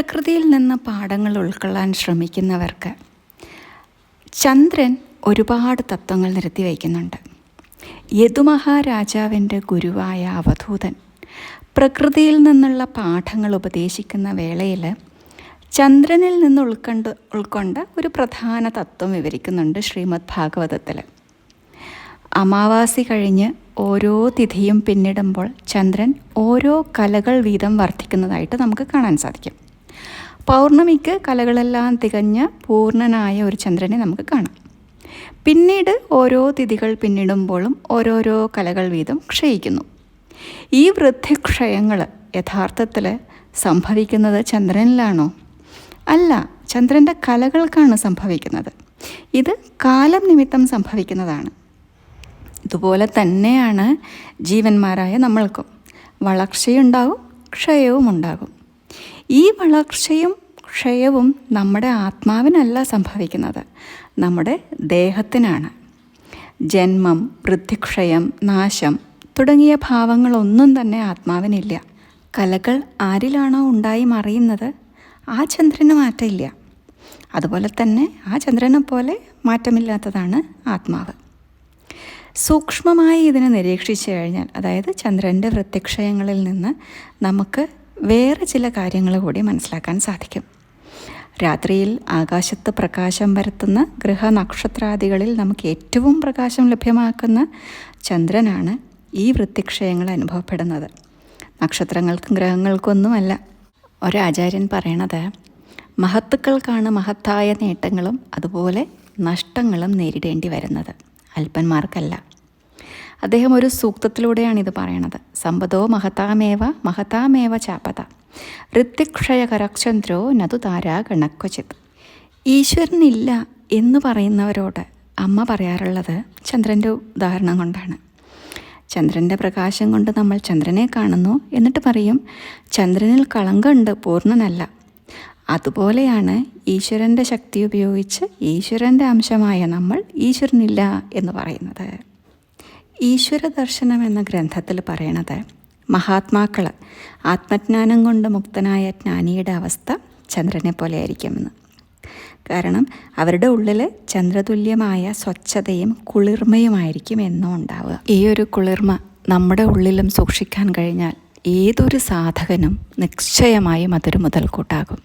പ്രകൃതിയിൽ നിന്ന് പാഠങ്ങൾ ഉൾക്കൊള്ളാൻ ശ്രമിക്കുന്നവർക്ക് ചന്ദ്രൻ ഒരുപാട് തത്വങ്ങൾ നിരത്തി വയ്ക്കുന്നുണ്ട്. യദുമഹാരാജാവിന്റെ ഗുരുവായ അവധൂതൻ പ്രകൃതിയിൽ നിന്നുള്ള പാഠങ്ങൾ ഉപദേശിക്കുന്ന വേളയിൽ ചന്ദ്രനിൽ നിന്ന് ഉൾക്കൊണ്ട് ഉൾക്കൊണ്ട് ഒരു പ്രധാന തത്വം വിവരിക്കുന്നുണ്ട് ശ്രീമദ് ഭാഗവതത്തിൽ. അമാവാസി കഴിഞ്ഞ് ഓരോ തിഥിയും പിന്നിടുമ്പോൾ ചന്ദ്രൻ ഓരോ കലകൾ വീതം വർദ്ധിക്കുന്നതായിട്ട് നമുക്ക് കാണാൻ സാധിക്കും. പൗർണമിക്ക് കലകളെല്ലാം തികഞ്ഞ പൂർണനായ ഒരു ചന്ദ്രനെ നമുക്ക് കാണാം. പിന്നീട് ഓരോ തിഥികൾ പിന്നിടുമ്പോഴും ഓരോരോ കലകൾ വീതം ക്ഷയിക്കുന്നു. ഈ വൃദ്ധിക്ഷയങ്ങൾ യഥാർത്ഥത്തിൽ സംഭവിക്കുന്നത് ചന്ദ്രനിലാണോ? അല്ല ചന്ദ്രന്റെ കലകൾക്കാണ് സംഭവിക്കുന്നത്. ഇത് കാലം നിമിത്തം സംഭവിക്കുന്നതാണ്. ഇതുപോലെ തന്നെയാണ് ജീവന്മാരായ നമ്മൾക്കും. വളർച്ചയുണ്ടാകും ക്ഷയവും ഉണ്ടാകും ഈ വളർച്ചയും ക്ഷയവും നമ്മുടെ ആത്മാവിനല്ല സംഭവിക്കുന്നത്. നമ്മുടെ ദേഹത്തിനാണ്. ജന്മം വൃദ്ധിക്ഷയം നാശം തുടങ്ങിയ ഭാവങ്ങളൊന്നും തന്നെ ആത്മാവിനില്ല. കലകൾ ആരിലാണോ ഉണ്ടായി മറിയുന്നത്? ആ ചന്ദ്രന് മാറ്റമില്ല. അതുപോലെ തന്നെ ആ ചന്ദ്രനെ പോലെ മാറ്റമില്ലാത്തതാണ് ആത്മാവ്. സൂക്ഷ്മമായി ഇതിനെ നിരീക്ഷിച്ചു കഴിഞ്ഞാൽ അതായത് ചന്ദ്രന്റെ വൃത്തിക്ഷയങ്ങളിൽ നിന്ന് നമുക്ക് വേറെ ചില കാര്യങ്ങൾ കൂടി മനസ്സിലാക്കാൻ സാധിക്കും. രാത്രിയിൽ ആകാശത്ത് പ്രകാശം പരത്തുന്ന ഗ്രഹനക്ഷത്രാദികളിൽ നമുക്ക് ഏറ്റവും പ്രകാശം ലഭ്യമാക്കുന്ന ചന്ദ്രനാണ് ഈ വൃത്തിക്ഷയങ്ങൾ അനുഭവപ്പെടുന്നത്. നക്ഷത്രങ്ങൾക്കും ഗ്രഹങ്ങൾക്കൊന്നുമല്ല. ഒരാചാര്യൻ പറയണത് മഹത്തുക്കൾക്കാണ് മഹത്തായ നേട്ടങ്ങളും അതുപോലെ നഷ്ടങ്ങളും നേരിടേണ്ടി വരുന്നത്. അല്പന്മാർക്കല്ല. അദ്ദേഹം ഒരു സൂക്തത്തിലൂടെയാണ് ഇത് പറയണത്. സമ്പതോ മഹതാമേവ മഹതാമേവ ചാപത. ഋത്യക്ഷയകരക്ഷന്ദ്രോ നതു താരാ ഗണക്വചിത്. ഈശ്വരനില്ല എന്ന് പറയുന്നവരോട് അമ്മ പറയാറുള്ളത് ചന്ദ്രന്റെ ഉദാഹരണം കൊണ്ടാണ്. ചന്ദ്രന്റെ പ്രകാശം കൊണ്ട് നമ്മൾ ചന്ദ്രനെ കാണുന്നു എന്നിട്ട് പറയും ചന്ദ്രനിൽ കളങ്കമുണ്ട് പൂർണനല്ല. അതുപോലെയാണ് ഈശ്വരന്റെ ശക്തി ഉപയോഗിച്ച് ഈശ്വരന്റെ അംശമായ നമ്മൾ ഈശ്വരനില്ല എന്ന് പറയുന്നത്. ഈശ്വര ദർശനം എന്ന ഗ്രന്ഥത്തിൽ പറയണത് മഹാത്മാക്കൾ ആത്മജ്ഞാനം കൊണ്ട് മുക്തനായ ജ്ഞാനിയുടെ അവസ്ഥ ചന്ദ്രനെ പോലെ ആയിരിക്കുമെന്ന് കാരണം അവരുടെ ഉള്ളിൽ ചന്ദ്രതുല്യമായ സ്വച്ഛതയും കുളിർമയുമായിരിക്കും എന്നും ഉണ്ടാവുക ഈ ഒരു കുളിർമ നമ്മുടെ ഉള്ളിലും സൂക്ഷിക്കാൻ കഴിഞ്ഞാൽ ഏതൊരു സാധകനും നിശ്ചയമായും അതൊരു മുതൽക്കൂട്ടാകും.